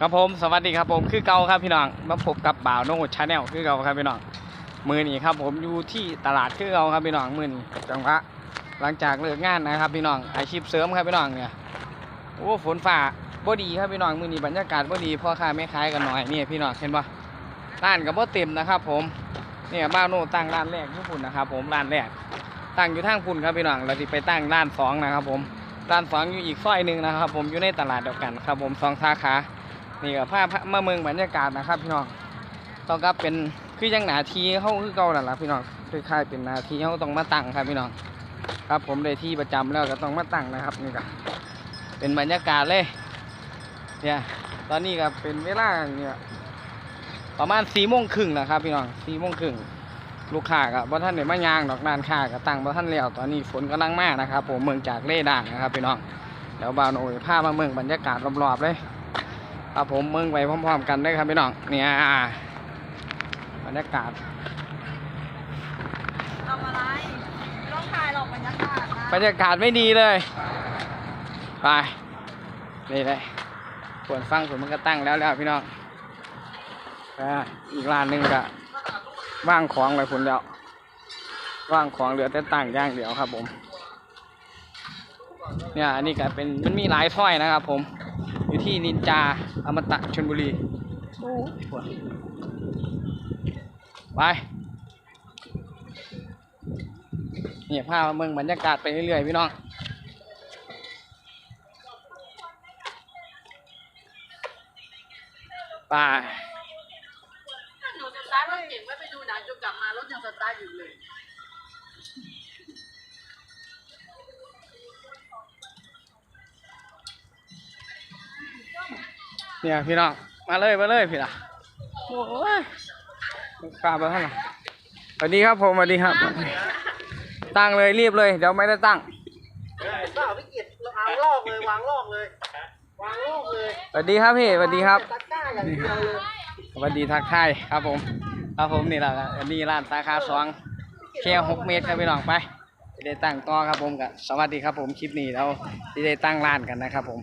ครับผมสวัสดีครับผมคือเก่าครับพี่น้องมาพบกับบ่าวโน้ตชาแนลคือเก่าครับพี่น้องมือนี้ครับผมอยู่ที่ตลาดคือเก่าครับพี่น้องมือนี้จังหวะหลังจากเลิกงานนะครับพี่น้องอาชีพเสริมครับพี่น้องเนี่ยโอ้ฝนฝ่าบ่ดีครับพี่น้องมือนี้บรรยากาศบ่ดีพ่อค้าแม่ขายกันหน่อยนี่พี่น้องเห็นปะร้านกับบ่เต็มนะครับ ผมเนี่ยบ่าวโน้ตตั้งร้านแรกที่พุ่นนะครับ ผมร้านแรกตั้งอยู่ทางพุ่นครับพี่น้องเราจะไปตั้งร้านสองนะครับ ผมร้านสองอยู่อีกซอยหนึ่งนะครับ ผมอยู่ในตลาดเดียวกันครับ ผมสองสาขา นี่กับภาพมาเมืองบรรยากาศนะครับพี่น้องต้องก็เป็นคือยังหนาทีเขาคือเก่าแหละพี่น้องคือค่ายเป็นหนาทีเขาต้องมาตั้งครับพี่น้องครับผมได้ที่ประจำแล้วก็ต้องมาตั้งนะครับนี่ก็เป็นบรรยากาศเลยเนี่ยตอนนี้ก็เป็นเวลาเนี่ยประมาณสี่โมงครึ่งนะครับพี่น้องสี่โมงครึ่งลูกค้าก็บ่ท่านได้มายางดอกนานค้าก็ตั้งบ่ท่านแล้วตอนนี้ฝนกำลังมากนะครับ ผมเมืองจากเล่ด่างนะครับพี่น้องเดี๋ยวบ่าวโอ้ยพามาเมืองบรรยากาศรอบๆเลย ครับผมเมืองไปพร้อมๆกันได้ครับพี่น้องเนี่ยบรรยากาศทำอะไรไม่ต้องถ่ายหรอกบรรยากาศนะบรรยากาศไม่ดีเลยไปนี่เลยฝนฟังฝนมันก็ตั้งแล้วแล้วพี่น้องอ่าอีกร้านหนึ่งก็ว่างของไปฝนแล้วว่างของเหลือแต่ตั้งอย่างเดียวครับผม เนี่ยอันนี้ก็เป็นมันมีหลายถ้อยนะครับผมอยู่ ที่นินจาอมตะชลบุรีไปเนี่ยพามาเมืองบรรยากาศไปเรื่อยๆพี่น้องไปหนูสตาร์ทรถเก่งไม่ไปดูหนังจนกลับมารถยังสตาร์ทอยู่เลย เนี่ยพี่น้องมาเลยมาเลยพี่ละโอ้ยกล้าไปเท่าไหร่สวัสดีครับผมสวัสดีครับ ตั้งเลยรีบเลยเดี๋ยวไม่ได้ตั้งเปล่าพี่เกียรติวางลอกเลยวางลอกเลยวางลอกเลยสวัสดีครับพี่สวัสดีครับตะกร้าอย่างเดียวเลยสวัสดีทักทายครับผมครับผมนี่แหละครับอันนี้ร้านสาขาสองแค่หกเมตรครับพี่น้องไปจะได้ตั้งต่อครับผมกับสวัสดีครับผมคลิปนี้เราจะได้ตั้งร้านกันนะครับผม